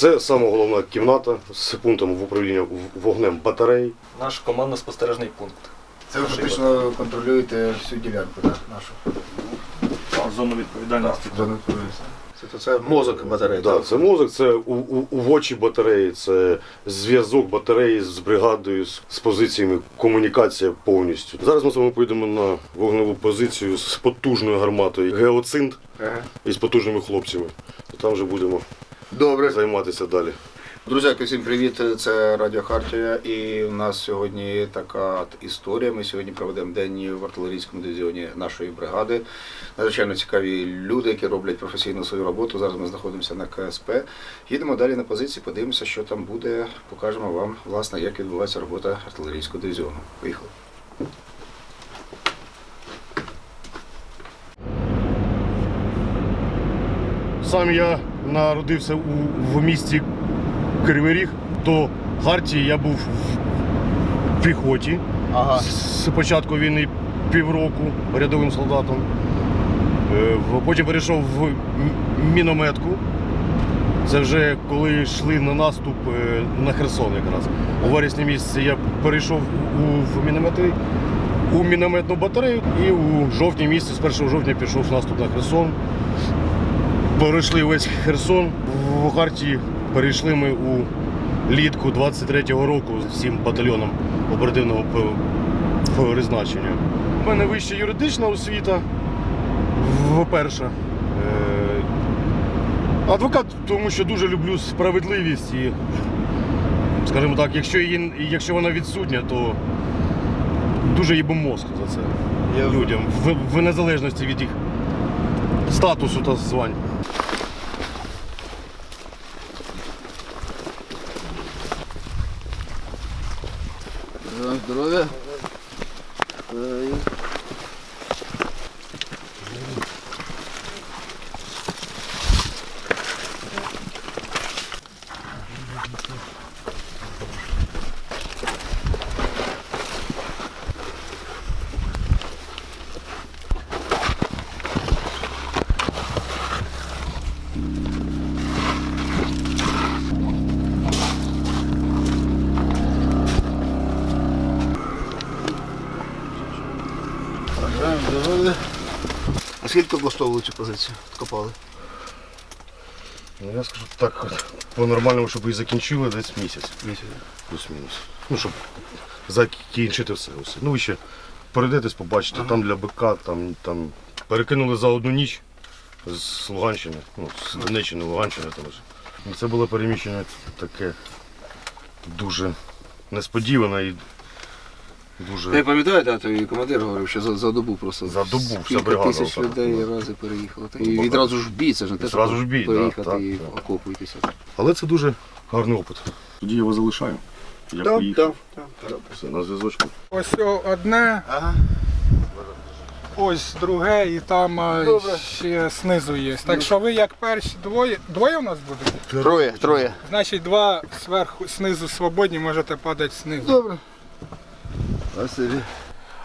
Це саме головна кімната з пунктом в управління вогнем батарей. Наш командно-спостережний пункт. Це ви фактично контролюєте всю ділянку, так, нашу? Зону відповідальності. Зону відповідальності. Це, це мозок батареї. Да, це мозок, це у, у, увочі батареї, це зв'язок батареї з бригадою, з, з позиціями, комунікація повністю. Зараз ми з вами поїдемо на вогневу позицію з потужною гарматою геоцинт Ага. і з потужними хлопцями. І там вже будемо Добре. займатися далі. Друзяки, всім привіт! Це Радіо Хартія. І у нас сьогодні така історія. Ми сьогодні проведемо день в артилерійському дивізіоні нашої бригади. Надзвичайно цікаві люди, які роблять професійно свою роботу. Зараз ми знаходимося на КСП. Їдемо далі на позиції, подивимося, що там буде. Покажемо вам, власне, як відбувається робота артилерійського дивізіону. Поїхали. Сам я народився у, в місті Кривий Ріг. До Хартії я був в піхоті. Ага. З початку війни півроку рядовим солдатом. Е, Потім перейшов в мінометку. Це вже коли йшли на наступ е, на Херсон якраз. У вересні місяці я перейшов у, в міномети, у мінометну батарею і у жовтні місяці, з 1 жовтня пішов в наступ на Херсон. Перейшли весь Херсон. В Харті перейшли ми у літку 23-го року з всім батальйоном оперативного призначення. У мене вища юридична освіта, по-перше. Е, Адвокат, тому що дуже люблю справедливість і, скажімо так, якщо, її, якщо вона відсутня, то дуже їбу мозк за це людям, в, в незалежності від їх статусу та звань. Здоров'я. Бажаю здоров'я. А скільки облаштовували цю позицію? Копали? Ну, я скажу так, от, по-нормальному, щоб і закінчили десь місяць. Місяць. Плюс-мінус. Ну, щоб закінчити все. усе. Ну, ви ще перейдетесь, побачите, там для БК, там, там перекинули за одну ніч з Луганщини, ну, з Донеччини, Луганщини там вже. І це було переміщення таке дуже несподіване і дуже. Я пам'ятаю, да, той командир говорив, що за, за добу просто За добу вся кілька бригада тисяч отак, людей да. рази переїхало. Та, Ну, І відразу ж в бій, це ж не те, що ж бій, да, так, і так. окопуйтеся. Але це дуже гарний опит. Тоді я його залишаю. Я поїхав. Все, на зв'язочку. Ось о- одне, Ага. ось друге, і там а, Добре. ще знизу є. Так що ви як перші двоє. Двоє у нас буде? Троє, троє. Значить, два зверху, знизу свободні, можете падати знизу. Добре. Е,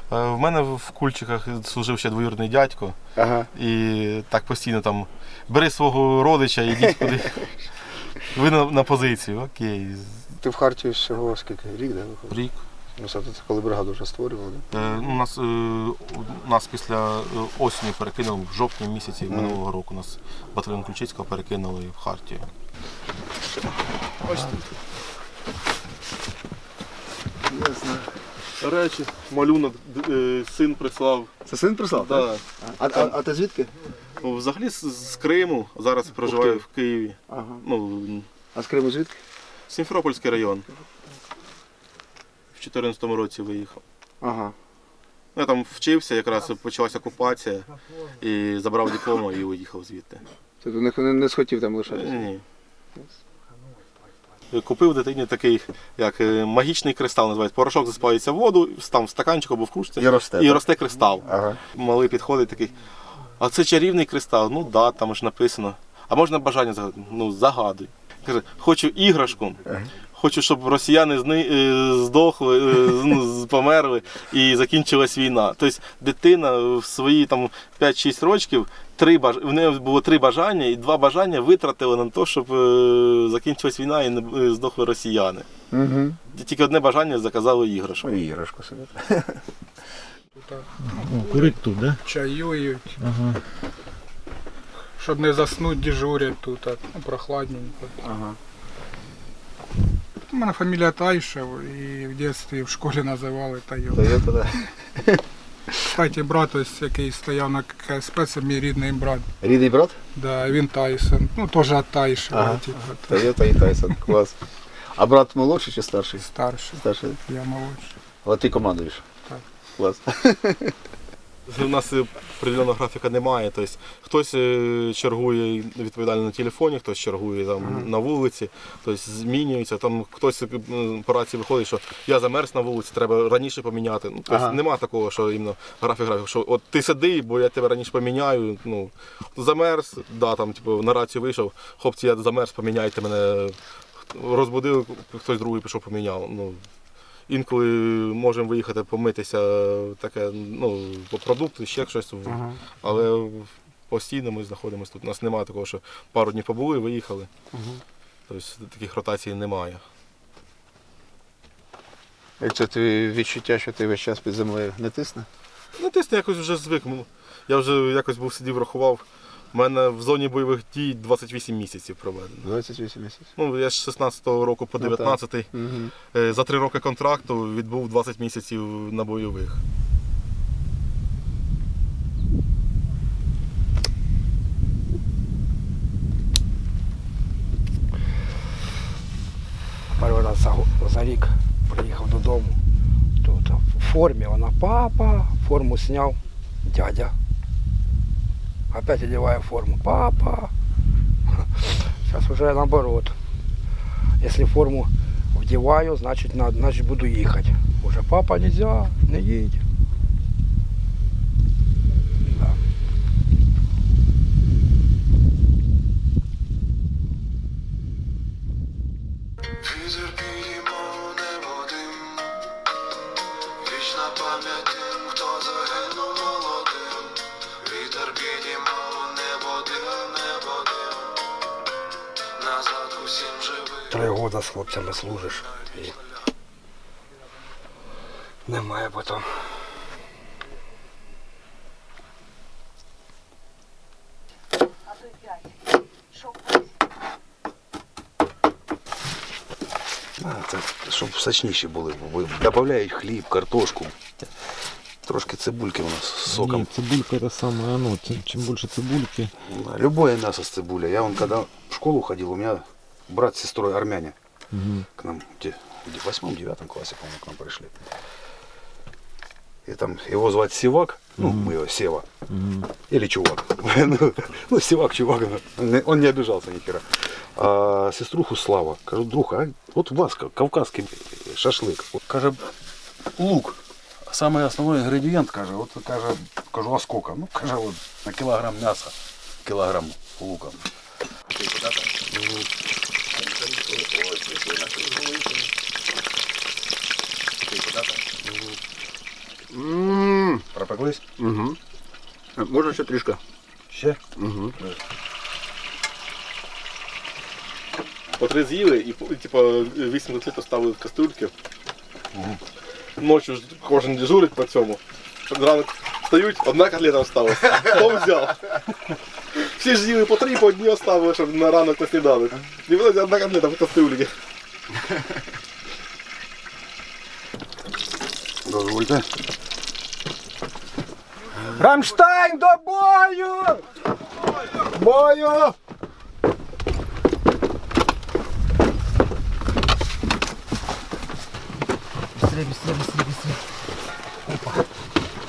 В мене в кульчиках служив ще двоюрідний дядько, Ага. і так постійно там бери свого родича і йдіть куди. Ви на, на позицію, окей. Ти в Харті всього скільки? Рік, де виходить? Рік. Ну, це це коли бригаду вже створювали. Е, ну, нас, е, у нас після е, осені перекинули в жовтні місяці минулого року. Нас батальйон Ключицького перекинули в Хартію. Ясно. Речі, малюнок син прислав. Це син прислав? Да. А, а, а ти звідки? Ну, Взагалі з, з Криму, зараз проживаю в Києві. Ага. Ну, А з Криму звідки? Сімферопольський район. В 2014 році виїхав. Ага. Ну, Я там вчився, якраз почалася окупація і забрав диплом і уїхав звідти. Ти не, не, не схотів там лишатися? Ні. Купив дитині такий, як е, магічний кристал, називається. Порошок засипається в воду, там в стаканчик або в кружці. І росте, І росте кристал. Ага. Малий підходить такий. А це чарівний кристал? Ну да, там ж написано. А можна бажання загадати? Ну, загадуй. Каже, хочу іграшку, Хочу, щоб росіяни зни... е, здохли, е, ну, померли і закінчилась війна. Тобто дитина в свої там 5-6 років, три баж... в неї було три бажання, і два бажання витратили на те, щоб е, закінчилась війна і не здохли росіяни. Угу. Тільки одне бажання заказали іграшку. Ой, іграшку собі. Тут Курить тут, да? чаюють, Ага. щоб не заснути, дежурять тут, так, ну, прохладненько. Ага. У мене фамілія Тайшев, і в дитинстві в школі називали Тайов. Дає туди. Кстати, брат ось, який стояв на КСП, це мій рідний брат. Рідний брат? Да, він Тайсон. Ну, теж від Тайшева, Ага. типу, Тойота і Тайсон. Клас. А брат молодший чи старший? старший. Старший. Я молодший. Але ти командуєш. Так. Клас. У нас е, определеного графіка немає. Тобто, хтось е, чергує відповідально на телефоні, хтось чергує там, на вулиці, тобто змінюється. Там хтось е, по рації виходить, що я замерз на вулиці, треба раніше поміняти. Ну, тобто, Ага. Нема такого, що іменно графік графік, що от ти сиди, бо я тебе раніше поміняю. Ну, замерз, да, там, типу, на рацію вийшов, хлопці, я замерз, поміняйте мене. Розбудив, хтось другий пішов поміняв. Ну, Інколи можемо виїхати помитися, таке, ну, по продукту, ще щось. Але постійно ми знаходимося тут. У нас немає такого, що пару днів побули, виїхали. Тобто таких ротацій немає. Як це твої відчуття, що ти весь час під землею не тисне? Ну, тисне якось вже звик. Я вже якось був сидів, рахував. У мене в зоні бойових дій 28 місяців проведено. 28 місяців. Ну, я з 16-го року по Ну, 19-й Угу. е, за три роки контракту відбув 20 місяців на бойових. Перший раз за, за рік приїхав додому. Тут в формі вона папа, форму зняв, дядя. Опять одеваю форму, папа. Сейчас уже наоборот. Если форму вдеваю, значит, надо, значит буду ехать. Уже папа нельзя, не едь. Хлопцями служиш. І немає потім. А, це щоб сочніші були. Ви- Додають хліб, картошку. Трошки цибульки у нас з соком. Нет, цибулька это самое оно. Чем, чем больше цибульки, Любое мясо с цибулей. Я вон когда в школу ходил, у меня брат с сестрой армяне к нам где, в восьмом-девятом классе, по-моему, к нам пришли. И там его звать Севак, ну, мы его Сева. Или Чувак. ну, ну, Севак, Чувак. Он не- обижался ни хера. А сеструху Слава. Кажу, друг, а вот у вас ка- кавказский шашлык. Каже, лук. Самый основной ингредиент, каже, вот каже, кажу, а сколько? Ну, каже, вот на килограмм мяса, килограмм лука. Пропеклись? Угу. Можна ще трішки? Ще? Угу. По три з'їли і типу, 8 котлет ставили в кастрюльки. Ночі ж кожен дежурить по цьому. Ранок встають, одна котлета осталась. Хто взяв? Всі ж з'їли по три, по одній оставили, щоб на ранок сніданок. І вилазить одна котлета в кастрюльці. Дозвольте. Рамштайн до бою! Бою!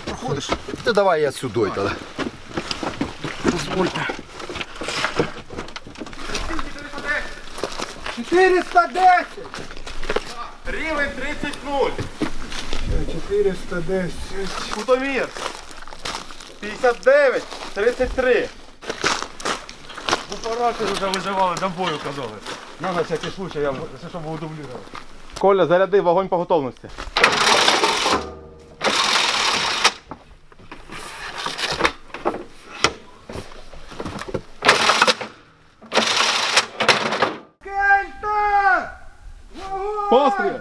Проходиш? Ти давай я сюди тоді. Дозвольте. 410! Рівень 30-0. 410. Кутомір. 59, 33. Оператори вже виживали, до бою, казали. Ну, на всякий случай, я все, що буду дублювати. Коля, заряди, вогонь по готовності. Постріл!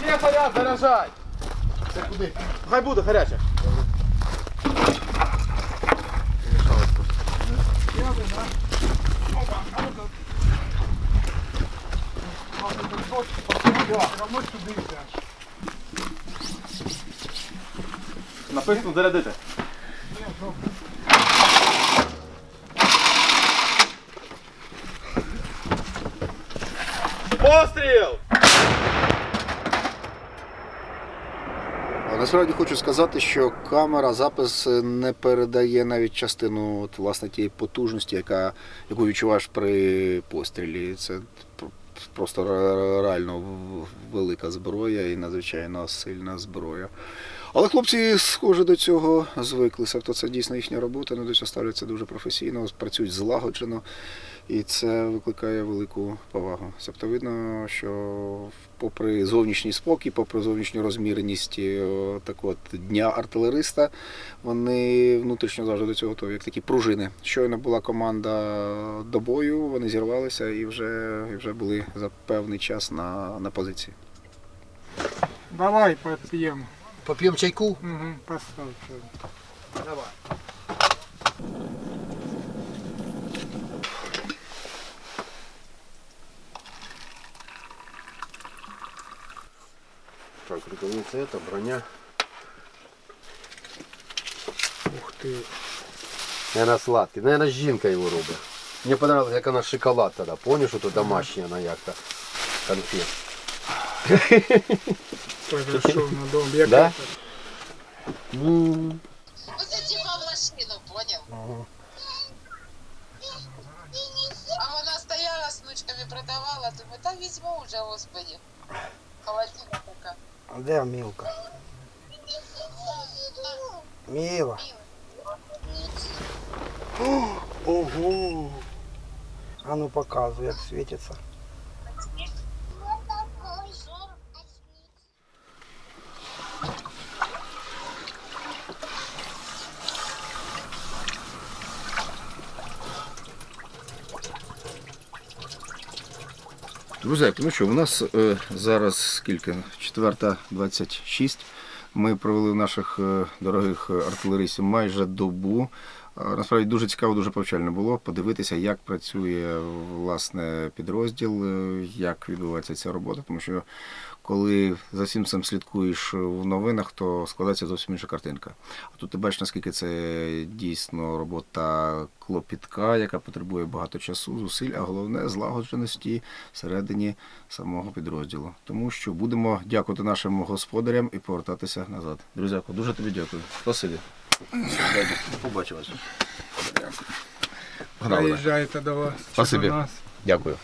Ще заряд, заряджай! Це куди? Хай буде гаряче. Написано зарядити. Постріл! А Насправді хочу сказати, що камера запис не передає навіть частину от, власне тієї потужності, яка, яку відчуваєш при пострілі. Це просто реально велика зброя і надзвичайно сильна зброя. Але хлопці, схоже, до цього звиклися. Тобто це дійсно їхня робота, вони до цього ставляться дуже професійно, працюють злагоджено. І це викликає велику повагу. Тобто видно, що попри зовнішній спокій, попри зовнішню розміреність е, так от, дня артилериста, вони внутрішньо завжди до цього готові, як такі пружини. Щойно була команда до бою, вони зірвалися і вже, і вже були за певний час на, на позиції. Давай поп'ємо. Поп'ємо чайку? Угу, постав. Так, рукавиці это, броня. Ух ти. Наверное, сладкий. Наверное, жінка його робить. Мені понравилось, як вона шоколад тоді. Помниш, що тут домашня вона як-то конфет. Перейшов на дом. Як Да? це? Оце типа в машину, поняв? А вона стояла з внучками продавала, думаю, та візьму вже, господи. Холодильна така. А де Мілка? Міла. Ого. А ну показуй, як світиться. Друзі, ну що, у нас е, зараз скільки? Четверта 26. Ми провели в наших е, дорогих артилеристів майже добу. Е, Насправді дуже цікаво, дуже повчально було подивитися, як працює власне підрозділ, е, як відбувається ця робота, тому що коли за всім цим слідкуєш в новинах, то складається зовсім інша картинка. А тут ти бачиш, наскільки це дійсно робота клопітка, яка потребує багато часу, зусиль, а головне злагодженості всередині самого підрозділу. Тому що будемо дякувати нашим господарям і повертатися назад. Друзяко, дуже тобі дякую. Спасибі. Побачимося. Приїжджайте до вас. Спасибі. Дякую.